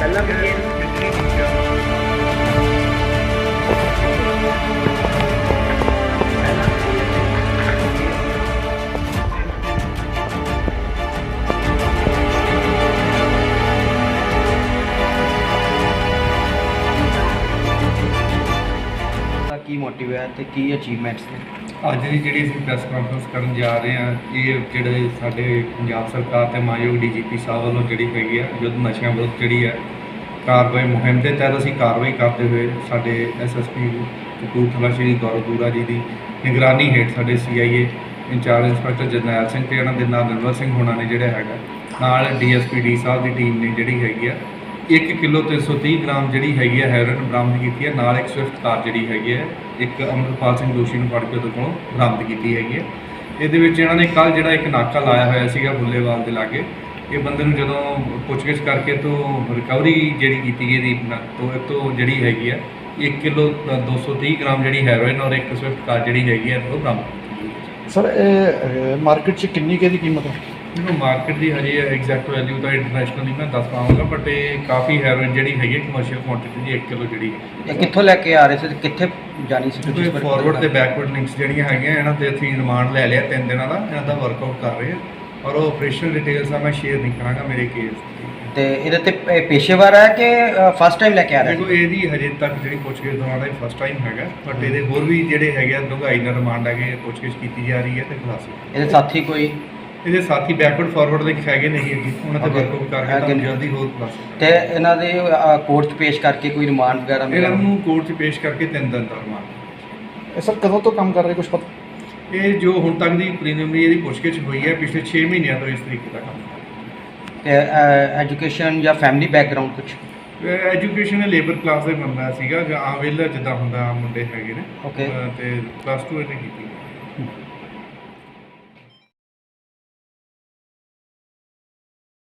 ਪਹਿਲਾਂ ਵੀ ਇਹ ਦਾ ਕੀ ਮੋਟਿਵ ਹੈ ਤੇ ਕੀ ਅਚੀਵਮੈਂਟਸ ਨੇ ਅੱਜ ਦੀ ਜਿਹੜੀ ਅਸੀਂ ਪ੍ਰੈਸ ਕਾਨਫਰੰਸ ਕਰਨ ਜਾ ਰਹੇ ਹਾਂ, ਇਹ ਜਿਹੜੇ ਸਾਡੇ ਪੰਜਾਬ ਸਰਕਾਰ ਤੇ ਮਾਨਯੋਗ ਡੀਜੀਪੀ ਸਾਹਿਬ ਵੱਲੋਂ ਜਿਹੜੀ ਹੈਗੀ ਆ ਯੁੱਧ ਨਸ਼ਿਆਂ ਵਿਰੁੱਧ ਜਿਹੜੀ ਹੈ ਕਾਰਵਾਈ ਮੁਹਿੰਮ ਦੇ ਤਹਿਤ ਅਸੀਂ ਕਾਰਵਾਈ ਕਰਦੇ ਹੋਏ ਸਾਡੇ ਐਸਐਸਪੀ ਕਪੂਰਥਲਾ ਸ਼੍ਰੀ ਗੌਰਵਪੁਰਾ ਜੀ ਦੀ ਨਿਗਰਾਨੀ ਹੇਠ ਸਾਡੇ CIA incharge inspector Jarnail Singh ਤੇ ਇਹਨਾਂ ਦੇ ਨਾਲ ਨਿਰਮਲ ਸਿੰਘ ਹੋਣਾ ਨੇ ਜਿਹੜਾ ਹੈਗਾ, ਨਾਲ ਡੀਐਸਪੀ ਡੀ ਸਾਹਿਬ ਦੀ ਟੀਮ ਨੇ ਜਿਹੜੀ ਹੈਗੀ ਆ 1 ਕਿਲੋ 330 ਗ੍ਰਾਮ ਜਿਹੜੀ ਹੈਗੀ ਹੈ ਹੈਰੋਇਨ ਬਰਾਮਦ ਕੀਤੀ ਹੈ। ਨਾਲ ਇੱਕ ਸਵਿਫਟ ਕਾਰ ਜਿਹੜੀ ਹੈਗੀ ਹੈ, ਇੱਕ ਅਮਰਪਾਲ ਸਿੰਘ ਦੋਸ਼ੀ ਨੂੰ ਫੜ ਕੇ ਉਹਦੇ ਕੋਲੋਂ ਬਰਾਮਦ ਕੀਤੀ ਹੈਗੀ ਹੈ। ਇਹਦੇ ਵਿੱਚ ਇਹਨਾਂ ਨੇ ਕੱਲ ਜਿਹੜਾ ਇੱਕ ਨਾਕਾ ਲਾਇਆ ਹੋਇਆ ਸੀਗਾ ਬੁੱਲੇਵਾਲ ਦੇ ਲਾਗੇ। ਇਹ ਬੰਦੇ ਨੂੰ ਜਦੋਂ ਪੁੱਛਗਿੱਛ ਕਰਕੇ ਤੋਂ ਰਿਕਵਰੀ ਜਿਹੜੀ ਕੀਤੀ ਗਈ ਦੀ ਨਾ- ਤੋਂ ਇਹ ਤੋਂ ਜਿਹੜੀ ਹੈਗੀ ਹੈ 1 ਕਿਲੋ 230 ਗ੍ਰਾਮ ਜਿਹੜੀ ਹੈਰੋਇਨ ਔਰ ਇੱਕ ਸਵਿਫਟ ਕਾਰ ਜਿਹੜੀ ਹੈਗੀ ਹੈ ਉਹ ਬਰਾਮਦ ਸਰ, ਇਹ ਮਾਰਕੀਟ 'ਚ ਕਿੰਨੀ ਕੁ ਦੀ ਕੀਮਤ ਹੈ? ਮੈਨੂੰ ਮਾਰਕੀਟ ਦੀ ਹਜੇ ਐਗਜ਼ੈਕਟ ਵੈਲਿਊ ਤਾਂ ਇੰਟਰਨੈਸ਼ਨਲੀ ਮੈਂ ਦੱਸ ਪਾਵਾਂਗਾ ਬਟ ਇਹ ਕਾਫੀ ਹੈਰੋਇਨ ਜਿਹੜੀ ਹੈਗੀ ਕਮਰਸ਼ੀਅਲ ਕੁਆਂਟੀਟੀ ਦੀ 1 ਕਿਲੋ ਜਿਹੜੀ ਇਹ ਕਿੱਥੋਂ ਲੈ ਕੇ ਆ ਰਹੇ ਸੀ ਤੇ ਕਿੱਥੇ ਜਾਣੀ ਸੀ ਕਿਉਂਕਿ ਫਾਰਵਰਡ ਤੇ ਬੈਕਵਰਡ ਲਿੰਕਸ ਜਿਹੜੀਆਂ ਹੈਗੀਆਂ ਇਹਨਾਂ ਤੇ ਅਸੀਂ ਰਿਮਾਂਡ ਲੈ ਲਿਆ ਤਿੰਨ ਦਿਨਾਂ ਦਾ ਇਹਨਾਂ ਦਾ ਵਰਕਆਊਟ ਕਰ ਰਹੇ ਹਾਂ ਔਰ ਉਹ ਆਪਰੇਸ਼ਨਲ ਡਿਟੇਲਸ ਆ ਮੈਂ ਸ਼ੇਅਰ ਨਹੀਂ ਕਰਾਂਗਾ ਮੇਰੇ ਕੇਸ ਤੇ। ਇਹਦੇ ਤੇ ਇਹ ਪੇਸ਼ੇਵਰ ਹੈ ਕਿ ਫਸਟ ਟਾਈਮ ਲੈ ਕੇ ਆ ਰਹੇ ਦੇਖੋ ਇਹਦੀ ਹਜੇ ਤੱਕ ਜਿਹੜੀ ਪੁੱਛਗਿੱਛ ਦੌਰਾਨ ਇਹ ਫਸਟ ਟਾਈਮ ਹੈਗਾ ਬਟ ਇਹਦੇ ਹੋਰ ਵੀ ਜਿਹੜੇ ਹੈਗੇ ਆ ਡੂੰਘਾਈ ਨਾਲ ਰਿਮਾਂਡ ਹੈਗੇ ਪੁੱਛਗਿੱਛ ਕੀਤੀ ਜਾ ਰਹੀ ਹੈ ਤੇ ਖਲਾਸੀ। ਇਹਦੇ ਸਾਥੀ ਕੋਈ ਇਹਦੇ ਸਾਥੀ ਬੈਕਵਰਡ ਫਾਰਵਰਡ ਲਿੰਕ ਹੈਗੇ ਨਹੀਂ ਹੈਗੇ। ਉਹਨਾਂ ਤੇ Okay. ਵਰਕਆਊਟ ਕਰਕੇ ਅੱਗੇ ਤਾਂ ਨਹੀਂ। ਜਲਦੀ ਹੋਰ ਖਲਾਸੀ ਤੇ ਇਹਨਾਂ ਦੇ ਕੋਰਟ 'ਚ ਪੇਸ਼ ਕਰਕੇ ਕੋਈ ਰਿਮਾਂਡ ਵਗੈਰਾ ਇਹਨਾਂ ਮਿਲਿਆ ਨੂੰ ਕੋਰਟ 'ਚ ਪੇਸ਼ ਕਰਕੇ ਤਿੰਨ ਦਿਨ ਦਾ ਰਿਮਾਂਡ ਇਹ ਸਰ ਕਦੋਂ ਤੋਂ ਕੰਮ ਕਰ ਰਹੇ ਕੁਝ ਪਤਾ? ਇਹ ਜੋ ਹੁਣ ਤੱਕ ਦੀ ਪ੍ਰੀਲਿਮਿਨਰੀ ਇਹਦੀ ਪੁੱਛਗਿੱਛ ਹੋਈ ਹੈ ਪਿਛਲੇ 6 ਮਹੀਨਿਆਂ ਤੋਂ ਇਸ ਤਰੀਕੇ ਦਾ ਕੰਮ। ਤੇ ਐਜੂਕੇਸ਼ਨ ਜਾਂ ਫੈਮਿਲੀ ਬੈਕਗ੍ਰਾਉਂਡ ਕੁਝ ਐਜੂਕੇਸ਼ਨ ਲੇਬਰ ਕਲਾਸ ਦਾ ਬੰਦਾ ਸੀਗਾ ਜਾਂ ਆ ਵੇਲਾ ਜਿੱਦਾਂ ਹੁੰਦਾ ਆਮ ਮੁੰਡੇ ਹੈਗੇ ਨੇ। Okay. ਅਹ ਤੇ ਪਲੱਸ 2 ਇਹਨੇ ਕੀਤੀ। ਹੈ।